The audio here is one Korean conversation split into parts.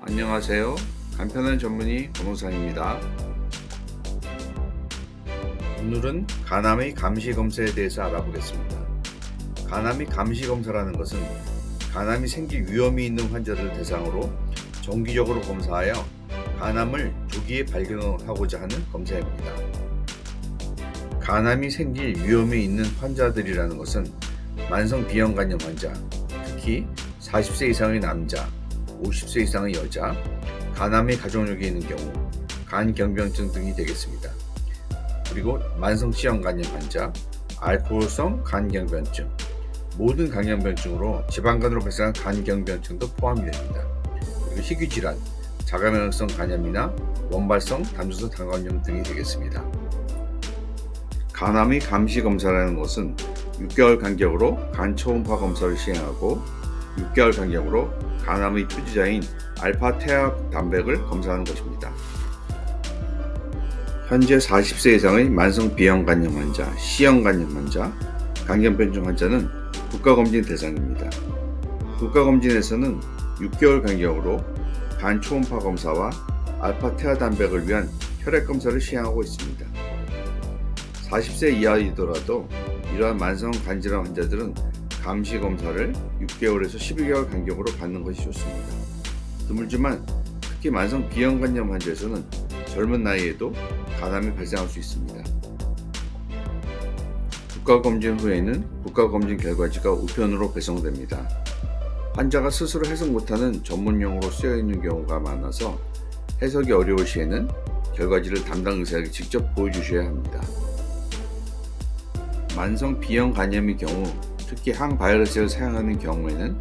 안녕하세요. 간편한 전문의 변호사입니다. 오늘은 간암의 감시 검사에 대해서 알아보겠습니다. 간암의 감시 검사라는 것은 간암이 생길 위험이 있는 환자들을 대상으로 정기적으로 검사하여 간암을 조기에 발견하고자 하는 검사입니다. 간암이 생길 위험이 있는 환자들이라는 것은 만성 비형 간염 환자, 특히 40세 이상의 남자, 50세 이상의 여자, 간암의 가족력이 있는 경우, 간경변증 등이 되겠습니다. 그리고 만성 치형간염 환자, 알코올성 간경변증, 모든 간경변증으로 지방간으로 발생한 간경변증도 포함이 됩니다. 그리고 희귀질환, 자가면역성 간염이나 원발성 담수성 당관염 등이 되겠습니다. 간암의 감시 검사라는 것은 6개월 간격으로 간 초음파 검사를 시행하고 6개월 간격으로 간암의 투지자인 알파 태압 단백을 검사하는 것입니다. 현재 40세 이상의 만성 비형 간염 환자, C형 간염 환자, 간경변증 환자는 국가검진 대상입니다. 국가검진에서는 6개월 간격으로 간 초음파 검사와 알파 태아 단백을 위한 혈액 검사를 시행하고 있습니다. 40세 이하이더라도 이러한 만성 간질환 환자들은 감시 검사를 6개월에서 12개월 간격으로 받는 것이 좋습니다. 드물지만 특히 만성 비형간염 환자에서는 젊은 나이에도 간암이 발생할 수 있습니다. 국가검진 후에는 국가검진 결과지가 우편으로 배송됩니다. 환자가 스스로 해석 못하는 전문용어로 쓰여 있는 경우가 많아서 해석이 어려울 시에는 결과지를 담당 의사에게 직접 보여주셔야 합니다. 만성 비형 간염의 경우 특히 항바이러스를 사용하는 경우에는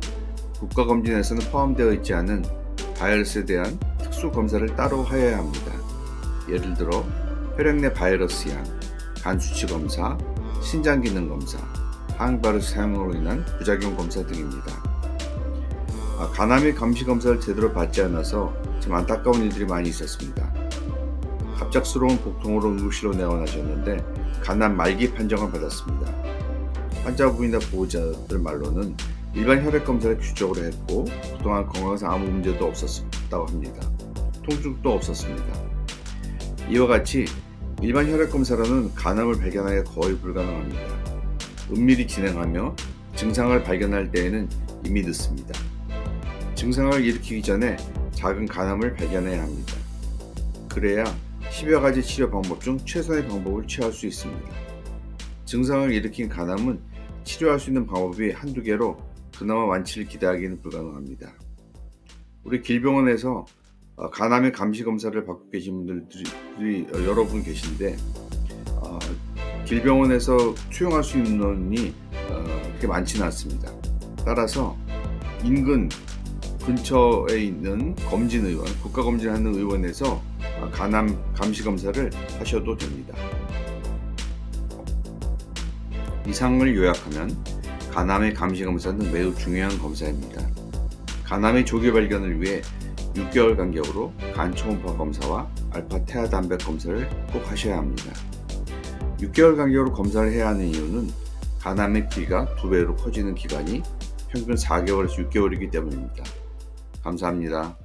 국가검진에서는 포함되어 있지 않은 바이러스에 대한 특수 검사를 따로 하여야 합니다. 예를 들어 혈액 내 바이러스 양, 간 수치 검사, 신장 기능 검사, 항바이러스 사용으로 인한 부작용 검사 등입니다. 아, 간암의 감시 검사를 제대로 받지 않아서 좀 안타까운 일들이 많이 있었습니다. 갑작스러운 복통으로 응급실로 내원하셨는데 간암 말기 판정을 받았습니다. 환자분이나 보호자들 말로는 일반 혈액 검사를 규적으로 했고 그동안 건강상 아무 문제도 없었다고 합니다. 통증도 없었습니다. 이와 같이 일반 혈액 검사로는 간암을 발견하기가 거의 불가능합니다. 은밀히 진행하며 증상을 발견할 때에는 이미 늦습니다. 증상을 일으키기 전에 작은 간암을 발견해야 합니다. 그래야 10여 가지 치료 방법 중 최선의 방법을 취할 수 있습니다. 증상을 일으킨 간암은 치료할 수 있는 방법이 한두 개로 그나마 완치를 기대하기는 불가능합니다. 우리 길병원에서 어, 간암의 감시 검사를 받고 계신 분들이 여러 분 계신데 어, 길병원에서 투영할 수 있는 인원이 어, 그렇게 많지는 않습니다. 따라서 인근 근처에 있는 검진 의원, 국가 검진하는 의원에서 어, 간암 감시 검사를 하셔도 됩니다. 이상을 요약하면 간암의 감시 검사는 매우 중요한 검사입니다. 간암의 조기 발견을 위해 6개월 간격으로 간 초음파 검사와 알파 태아 단백 검사를 꼭 하셔야 합니다. 6개월 간격으로 검사를 해야 하는 이유는 간암의 크기가 두 배로 커지는 기간이 평균 4개월에서 6개월이기 때문입니다. 감사합니다.